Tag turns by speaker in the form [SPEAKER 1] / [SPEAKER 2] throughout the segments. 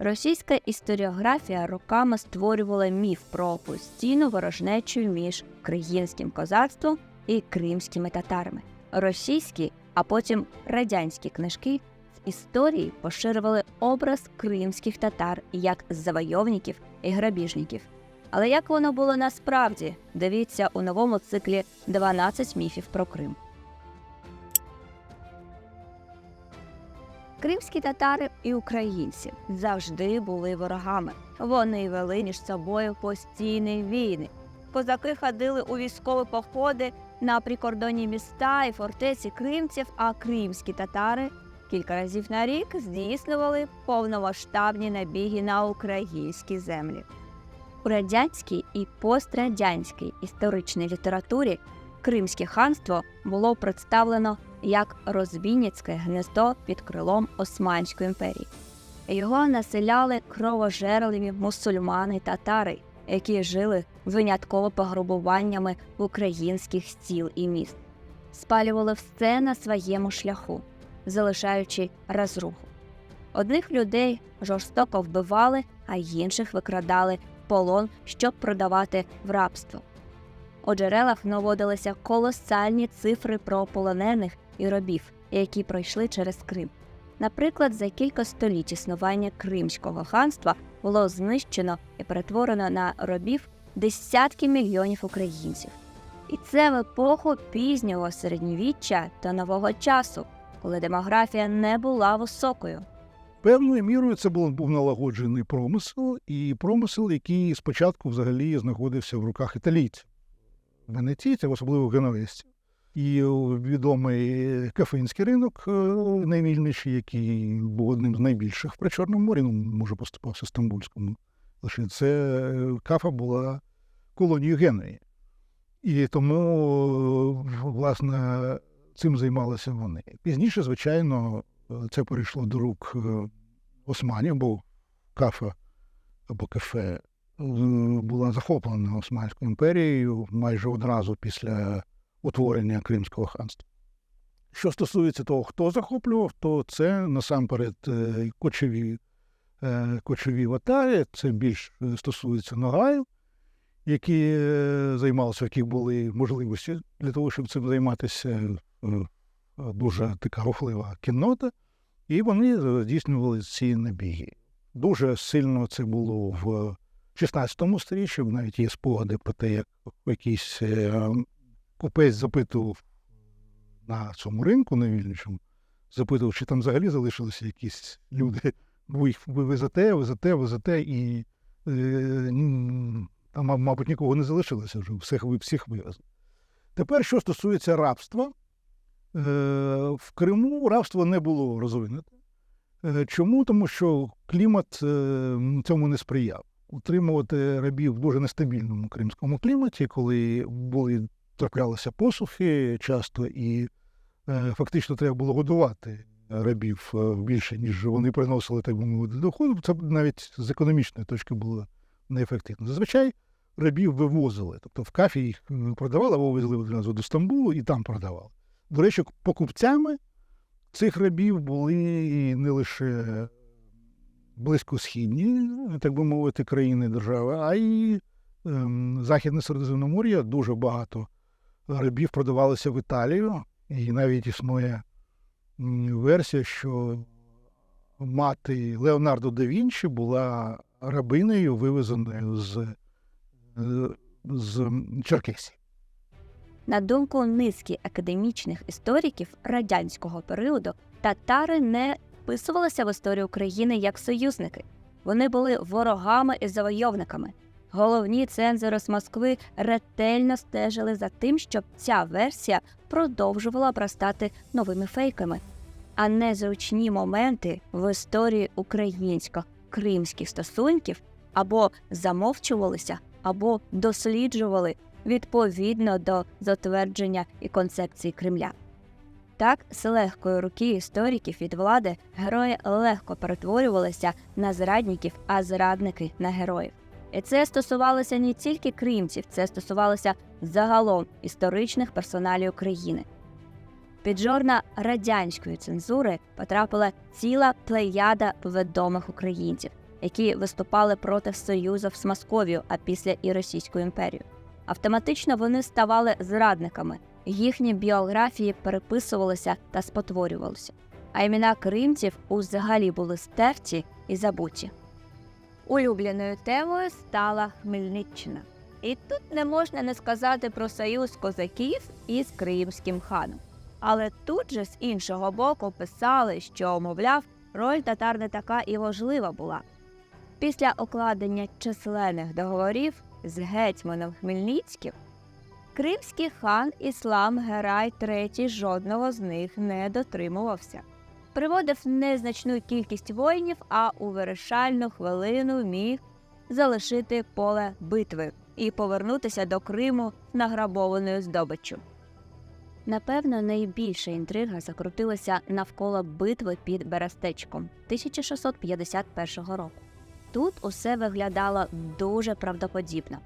[SPEAKER 1] Російська історіографія роками створювала міф про постійну ворожнечу між українським козацтвом і кримськими татарами. Російські, а потім радянські книжки з історії поширювали образ кримських татар як завойовників і грабіжників. Але як воно було насправді, дивіться у новому циклі «12 міфів про Крим. Кримські татари і українці завжди були ворогами. Вони вели між собою постійні війни. Козаки ходили у військові походи на прикордонні міста і фортеці кримців, а кримські татари кілька разів на рік здійснювали повномасштабні набіги на українські землі. У радянській і пострадянській історичній літературі Кримське ханство було представлено як розбійницьке гнездо під крилом Османської імперії. Його населяли кровожерливі мусульмани татари, які жили винятково пограбуваннями українських сіл і міст, спалювали все на своєму шляху, залишаючи розруху. Одних людей жорстоко вбивали, а інших викрадали в полон, щоб продавати в рабство. У джерелах наводилися колосальні цифри про полонених і робів, які пройшли через Крим. Наприклад, за кілька століть існування Кримського ханства було знищено і перетворено на робів десятки мільйонів українців. І це в епоху пізнього середньовіччя та нового часу, коли демографія не була високою.
[SPEAKER 2] Певною мірою це був, налагоджений промисел, і промисел, який спочатку взагалі знаходився в руках італійців, венеційців, особливо геновестів. І відомий кафинський ринок е, найвільніший, який був одним з найбільших при Чорному морі, ну, може, поступався Стамбульському. Лише це е, кафа була колонією Генуї. І тому, е, власне, цим займалися вони. Пізніше, звичайно, це перейшло до рук османів, бо кафа або кафе була захоплена Османською імперією майже одразу після утворення Кримського ханства. Що стосується того, хто захоплював, то це насамперед е, кочові, е, кочові ватарі, це більш е, стосується Ногаїв, які займалися, які були можливості для того, щоб цим займатися. Дуже така рухлива кіннота, і вони здійснювали ці набіги. Дуже сильно це було в 16 сторіччі, навіть є спогади про те, як якийсь е, купець запитував на цьому ринку на вільничому, запитував, чи там взагалі залишилися якісь люди. Ви їх везете, везете, везете, і е, там, мабуть, нікого не залишилося вже, всіх, ви всіх вивезли. Тепер, що стосується рабства, Е, в Криму рабство не було розвинуте. Е, Чому? Тому що клімат е, цьому не сприяв. Утримувати рабів в дуже нестабільному кримському кліматі, коли були траплялися посухи часто, і е, фактично треба було годувати рабів е, більше, ніж вони приносили, так би мовити, доходу. Це навіть з економічної точки було неефективно. Зазвичай рабів вивозили, тобто в кафі їх продавали або везли одразу до Стамбулу і там продавали. До речі, покупцями цих рабів були не лише близькосхідні, так би мовити, країни держави, а й ем, Західне Середземномор'я. Дуже багато рабів продавалося в Італію, і навіть існує версія, що мати Леонардо да Вінчі була рабинею, вивезеною з, е, з Черкесії.
[SPEAKER 1] На думку низки академічних істориків радянського періоду, татари не вписувалися в історію України як союзники. Вони були ворогами і завойовниками. Головні цензори з Москви ретельно стежили за тим, щоб ця версія продовжувала обростати новими фейками, а незручні моменти в історії українсько-кримських стосунків або замовчувалися, або досліджували відповідно до затвердження і концепції Кремля. Так, з легкої руки істориків від влади герої легко перетворювалися на зрадників, а зрадники на героїв. І це стосувалося не тільки кримців, це стосувалося загалом історичних персоналів України. Під жорна радянської цензури потрапила ціла плеяда відомих українців, які виступали проти союзу з Московією, а після і Російською імперією. Автоматично вони ставали зрадниками, їхні біографії переписувалися та спотворювалися, а імена кримців взагалі були стерті і забуті. Улюбленою темою стала Хмельниччина. І тут не можна не сказати про союз козаків із Кримським ханом. Але тут же з іншого боку писали, що, мовляв, роль татар не така і важлива була. Після укладення численних договорів з гетьманом Хмельницьким, кримський хан Іслам Герай III жодного з них не дотримувався. Приводив незначну кількість воїнів, а у вирішальну хвилину міг залишити поле битви і повернутися до Криму награбованою здобиччю. Напевно, найбільша інтрига закрутилася навколо битви під Берестечком 1651 року. Тут усе виглядало дуже правдоподібно.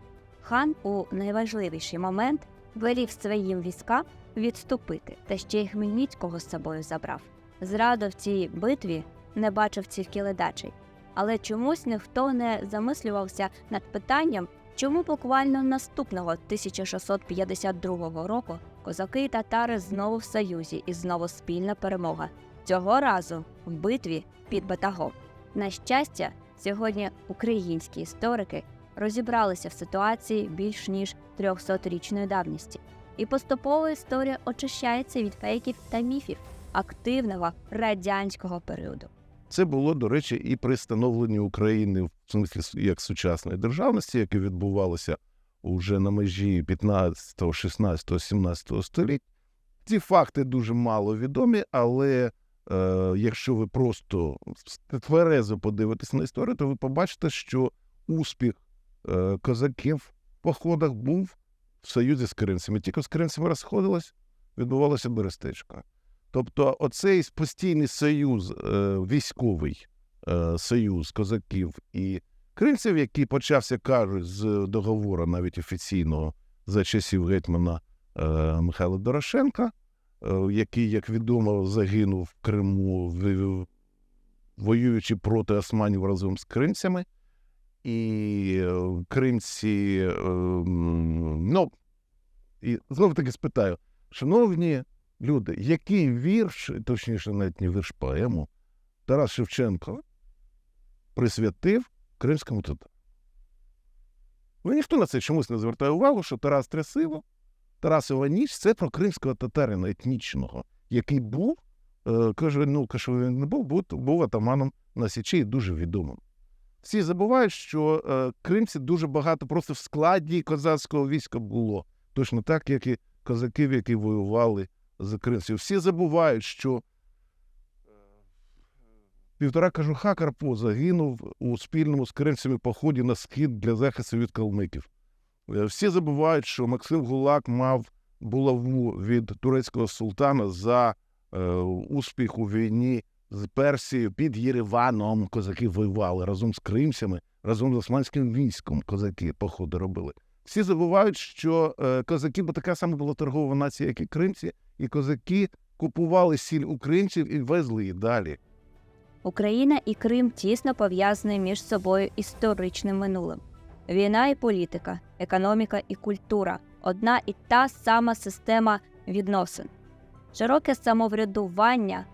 [SPEAKER 1] Хан у найважливіший момент велів своїм військам відступити, та ще й Хмельницького з собою забрав. Зраду в цій битві не бачив тільки ледачий, але чомусь ніхто не замислювався над питанням, чому буквально наступного 1652 року козаки і татари знову в союзі і знову спільна перемога. Цього разу в битві під Батагом. На щастя, сьогодні українські історики розібралися в ситуації більш ніж 300-річної давності, і поступово історія очищається від фейків та міфів активного радянського періоду.
[SPEAKER 3] Це було, до речі, і при становленні України в смислі як сучасної державності, яке відбувалося уже на межі 15, 16, 17 століття. Ці факти дуже мало відомі, але е, якщо ви просто тверезо подивитесь на історію, то ви побачите, що успіх е, козаків в походах був в союзі з кримцями. Тільки з кримцями розходилось, відбувалося Берестечко. Тобто, оцей постійний союз, е, військовий е, союз козаків і кримців, який почався, кажуть, з договору навіть офіційного за часів гетьмана е, Михайла Дорошенка, який, як відомо, загинув в Криму, воюючи проти османів разом з кримцями. І кримці, ну, і знову таки спитаю, шановні люди, який вірш, точніше, навіть не вірш поему, Тарас Шевченко присвятив кримському татару? Ну, ніхто на це чомусь не звертає увагу, що Тарас Трясиво, Тарасова ніч це про кримського татарина етнічного, який був, е, каже, ну, каже, він не був, був, був атаманом на Січі і дуже відомим. Всі забувають, що е, кримці дуже багато просто в складі козацького війська було, точно так, як і козаків, які воювали за кримців. Всі забувають, що півтора кажуха Карпо загинув у спільному з кримцями поході на схід для захисту від калмиків. Е, Всі забувають, що Максим Гулак мав булаву від турецького султана за е, успіх у війні з Персією під Єреваном. Козаки воювали разом з кримцями, разом з османським військом. Козаки походи робили. Всі забувають, що е, козаки, бо така сама була торгова нація, як і кримці, і козаки купували сіль українців і везли її далі.
[SPEAKER 1] Україна і Крим тісно пов'язані між собою історичним минулим. Війна і політика, економіка і культура одна і та сама система відносин. Широке самоврядування,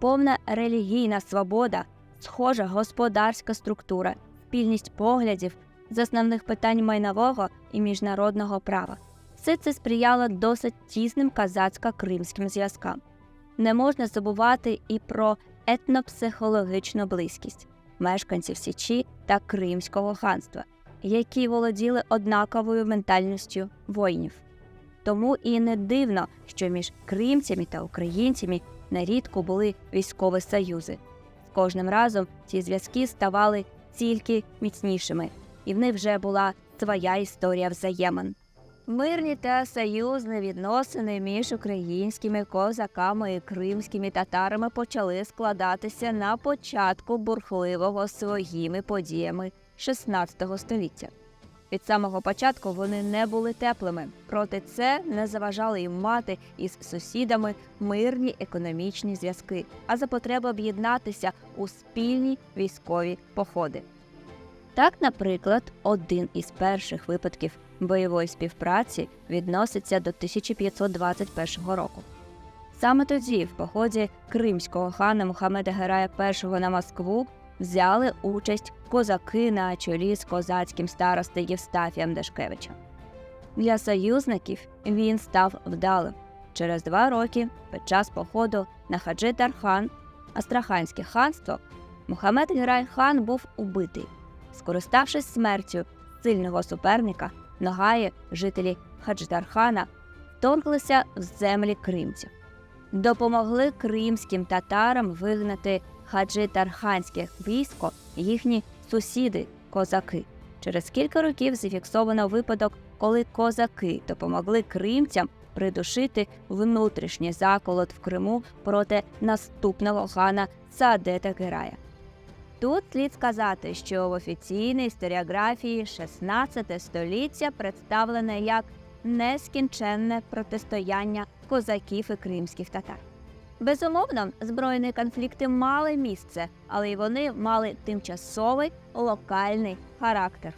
[SPEAKER 1] повна релігійна свобода, схожа господарська структура, спільність поглядів з основних питань майнового і міжнародного права. Все це сприяло досить тісним казацько-кримським зв'язкам. Не можна забувати і про етнопсихологічну близькість мешканців Січі та Кримського ханства, які володіли однаковою ментальністю воїнів. Тому і не дивно, що між кримцями та українцями нерідко були військові союзи. З кожним разом ці зв'язки ставали тільки міцнішими, і в них вже була своя історія взаємин. Мирні та союзні відносини між українськими козаками і кримськими татарами почали складатися на початку бурхливого своїми подіями XVI століття. Від самого початку вони не були теплими, проте це не заважало їм мати із сусідами мирні економічні зв'язки, а за потреби об'єднатися у спільні військові походи. Так, наприклад, один із перших випадків бойової співпраці відноситься до 1521 року. Саме тоді, в поході кримського хана Мухаммеда Герая І на Москву, взяли участь козаки на чолі з козацьким старостою Євстафієм Дашкевичем. Для союзників він став вдалим. Через два роки, під час походу на Хаджи-Тархан, Астраханське ханство, Мухаммед Герай хан був убитий. Скориставшись смертю сильного суперника, Ногаї, жителі Хаджитархана, вторглися в землі кримців. Допомогли кримським татарам вигнати хаджитарханське військо їхні сусіди козаки. Через кілька років зафіксовано випадок, коли козаки допомогли кримцям придушити внутрішній заколот в Криму проти наступного хана Саадета Герая. Тут слід сказати, що в офіційній історіографії 16 століття представлене як нескінченне протистояння козаків і кримських татар. Безумовно, збройні конфлікти мали місце, але й вони мали тимчасовий локальний характер.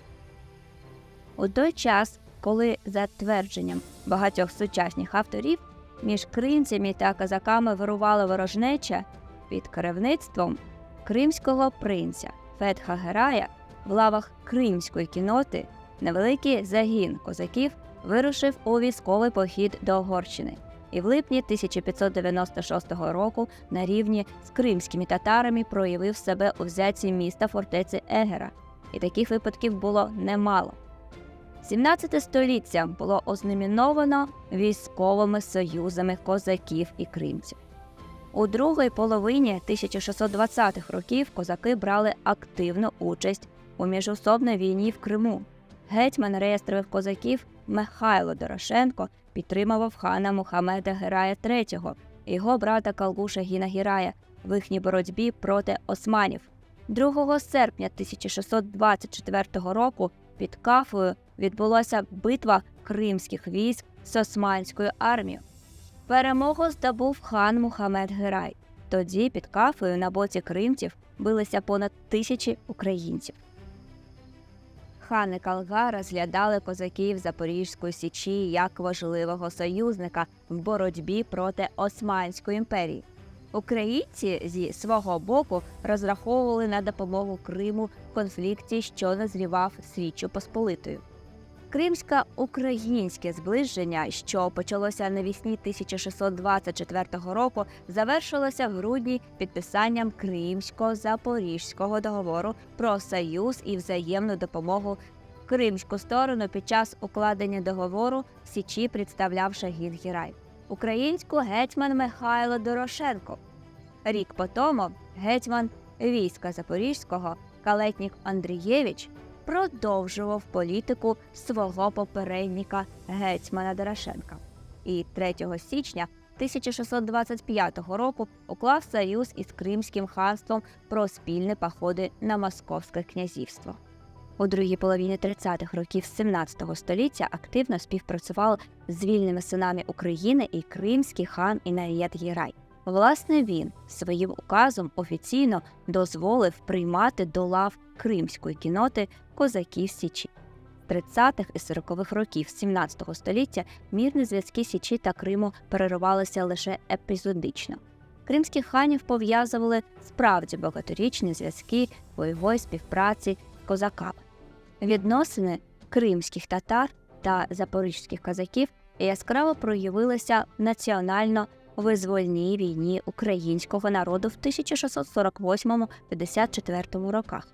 [SPEAKER 1] У той час, коли за твердженням багатьох сучасних авторів між кримцями та козаками вирувала ворожнеча під керівництвом кримського принця Фетха Герая в лавах кримської кіноти невеликий загін козаків вирушив у військовий похід до Угорщини. І в липні 1596 року на рівні з кримськими татарами проявив себе у взятті міста фортеці Егера. І таких випадків було немало. 17 століття було ознаменовано військовими союзами козаків і кримців. У другій половині 1620-х років козаки брали активну участь у міжособній війні в Криму. Гетьман реєстрових козаків Михайло Дорошенко підтримував хана Мухаммеда Герая III його брата Калгуша Гіна Гірая в їхній боротьбі проти османів. 2 серпня 1624 року під Кафою відбулася битва кримських військ з османською армією. Перемогу здобув хан Мухаммед Герай. Тоді під кафою на боці кримців билися понад тисячі українців. Хани Калга розглядали козаків Запорізької січі як важливого союзника в боротьбі проти Османської імперії. Українці зі свого боку розраховували на допомогу Криму в конфлікті, що назрівав з Посполитою. Кримсько-українське зближення, що почалося навесні 1624 року, завершилося в грудні підписанням Кримсько-Запорізького договору про союз і взаємну допомогу. Кримську сторону під час укладення договору в Січі представляв Шагін Гірай, українську гетьман Михайло Дорошенко. Рік по тому гетьман війська Запорізького Калетнік Андрієвич продовжував політику свого попередника гетьмана Дорошенка. І 3 січня 1625 року уклав союз із Кримським ханством про спільні походи на Московське князівство. У другій половині 30-х років 17 століття активно співпрацював з вільними синами України і кримський хан Інаєт Єрай. Власне, він своїм указом офіційно дозволив приймати до лав кримської кіноти козаків Січі. 30-х і 40-х років 17 століття мірні зв'язки Січі та Криму переривалися лише епізодично. Кримських ханів пов'язували справді багаторічні зв'язки бойової співпраці з козаками. Відносини кримських татар та запорізьких козаків яскраво проявилися національно визвольній війні українського народу в 1648-54 роках.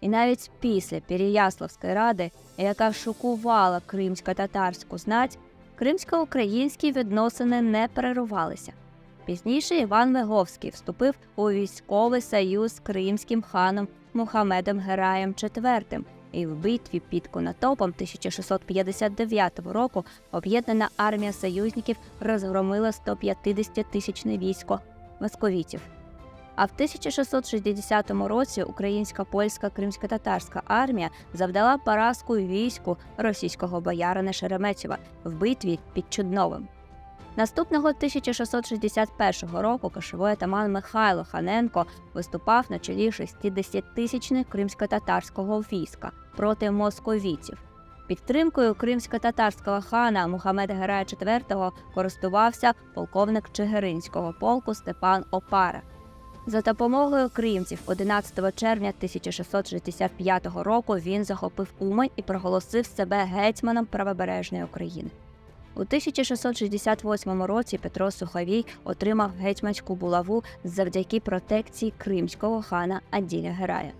[SPEAKER 1] І навіть після Переяславської ради, яка шокувала кримсько-татарську знать, кримсько-українські відносини не перервалися. Пізніше Іван Веговський вступив у військовий союз з кримським ханом Мухамедом Гераєм IV, і в битві під Конотопом 1659 року об'єднана армія союзників розгромила 150-тисячне військо московітів. А в 1660 році українська польська кримсько-татарська армія завдала поразку війську російського боярина Шереметєва в битві під Чудновим. Наступного 1661 року кошовий атаман Михайло Ханенко виступав на чолі 60-тисячних кримсько-татарського війська проти московітів. Підтримкою кримсько-татарського хана Мухаммеда Герая IV користувався полковник Чигиринського полку Степан Опара. За допомогою кримців 11 червня 1665 року він захопив Умань і проголосив себе гетьманом правобережної України. У 1668 році Петро Суховій отримав гетьманську булаву завдяки протекції кримського хана Аділя Герая.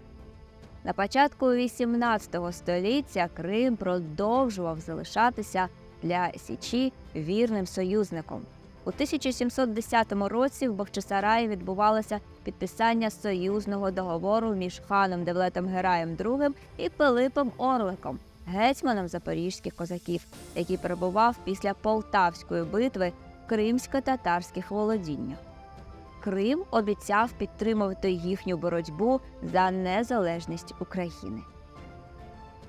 [SPEAKER 1] На початку XVIII століття Крим продовжував залишатися для Січі вірним союзником. У 1710 році в Бахчисараї відбувалося підписання союзного договору між ханом Девлетом Гераєм II і Пилипом Орликом, гетьманом запорізьких козаків, який перебував після Полтавської битви в кримсько-татарських володіннях. Крим обіцяв підтримувати їхню боротьбу за незалежність України.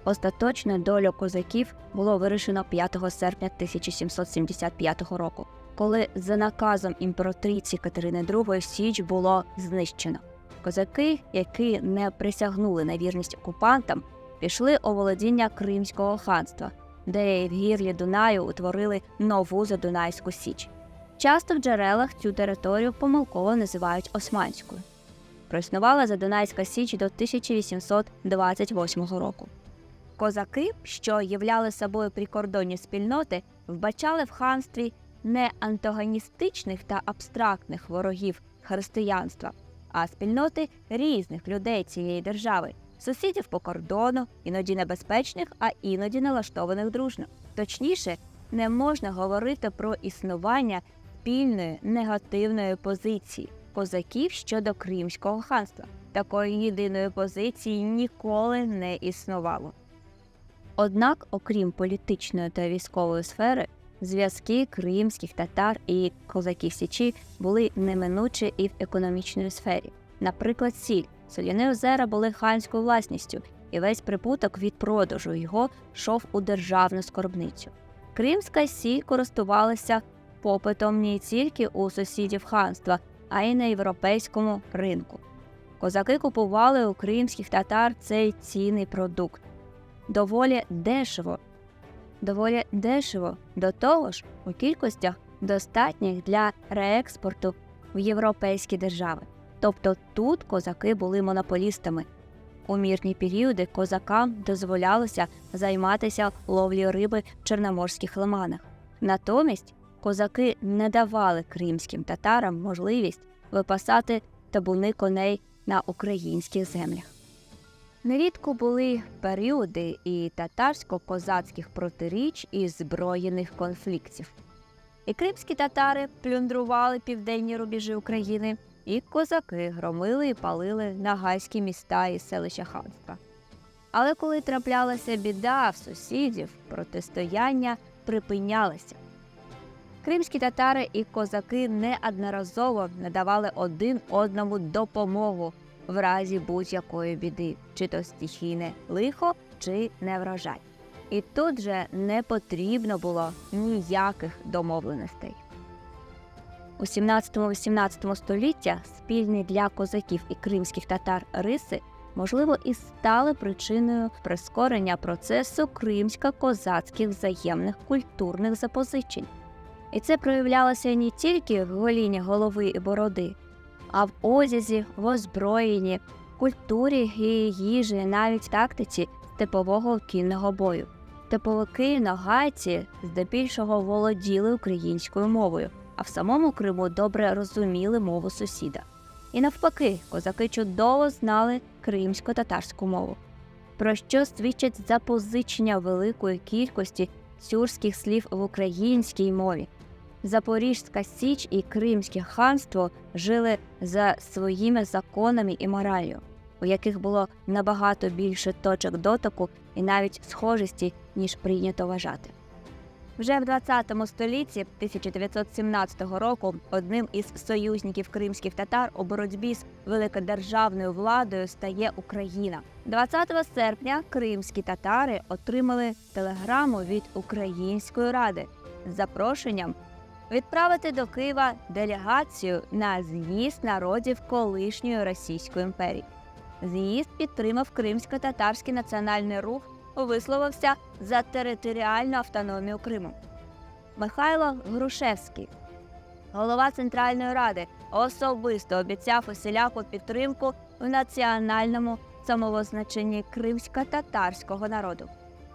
[SPEAKER 1] Остаточно долю козаків було вирішено 5 серпня 1775 року, коли за наказом імператриці Катерини II Січ було знищено. Козаки, які не присягнули на вірність окупантам, пішли у володіння Кримського ханства, де в гірлі Дунаю утворили нову Задунайську Січ. Часто в джерелах цю територію помилково називають Османською. Проіснувала Задунайська Січ до 1828 року. Козаки, що являли собою прикордонні спільноти, вбачали в ханстві не антагоністичних та абстрактних ворогів християнства, а спільноти різних людей цієї держави, сусідів по кордону, іноді небезпечних, а іноді налаштованих дружно. Точніше, не можна говорити про існування спільної негативної позиції козаків щодо Кримського ханства. Такої єдиної позиції ніколи не існувало. Однак, окрім політичної та військової сфери, зв'язки кримських татар і козаків Січі були неминучі і в економічній сфері. Наприклад, сіль, соляні озера були ханською власністю, і весь прибуток від продажу його йшов у державну скорбницю. Кримська сіль користувалася попитом не тільки у сусідів ханства, а й на європейському ринку. Козаки купували у кримських татар цей цінний продукт доволі дешево. Доволі дешево до того ж у кількостях достатніх для реекспорту в європейські держави. Тобто тут козаки були монополістами. У мірні періоди козакам дозволялося займатися ловлею риби в чорноморських лиманах. Натомість козаки не давали кримським татарам можливість випасати табуни коней на українських землях. Нерідко були періоди і татарсько-козацьких протиріч і збройних конфліктів. І кримські татари плюндрували південні рубежі України, і козаки громили і палили нагайські міста і селища ханства. Але коли траплялася біда в сусідів, протистояння припинялися. Кримські татари і козаки неодноразово надавали один одному допомогу в разі будь-якої біди, чи то стихійне лихо, чи неврожай. І тут же не потрібно було ніяких домовленостей. У 17-18 століття спільні для козаків і кримських татар риси, можливо, і стали причиною прискорення процесу кримсько-козацьких взаємних культурних запозичень. І це проявлялося не тільки в голінні голови і бороди, а в одязі, в озброєнні, культурі і їжі, навіть тактиці степового кінного бою. Теповики нагайці здебільшого володіли українською мовою, а в самому Криму добре розуміли мову сусіда. І навпаки, козаки чудово знали кримсько-татарську мову, про що свідчать запозичення великої кількості тюркських слів в українській мові. Запорізька Січ і Кримське ханство жили за своїми законами і мораллю, у яких було набагато більше точок дотику і навіть схожості, ніж прийнято вважати. Вже в 20 столітті 1917 року одним із союзників кримських татар у боротьбі з великодержавною владою стає Україна. 20 серпня кримські татари отримали телеграму від Української ради з запрошенням відправити до Києва делегацію на з'їзд народів колишньої Російської імперії. З'їзд підтримав кримсько-татарський національний рух, висловився за територіальну автономію Криму. Михайло Грушевський, голова Центральної Ради, особисто обіцяв усіляку підтримку в національному самовизначенні кримсько-татарського народу.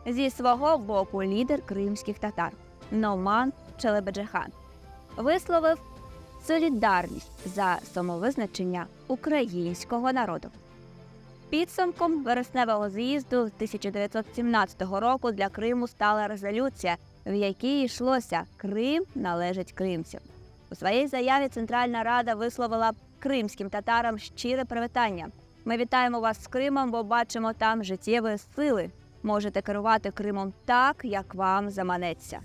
[SPEAKER 1] Зі свого боку лідер кримських татар Номан Челебеджихан висловив солідарність за самовизначення українського народу. Підсумком вересневого з'їзду 1917 року для Криму стала резолюція, в якій йшлося Крим належить кримцям. У своїй заяві Центральна Рада висловила кримським татарам щире привітання. Ми вітаємо вас з Кримом, бо бачимо там життєві сили. Можете керувати Кримом так, як вам заманеться.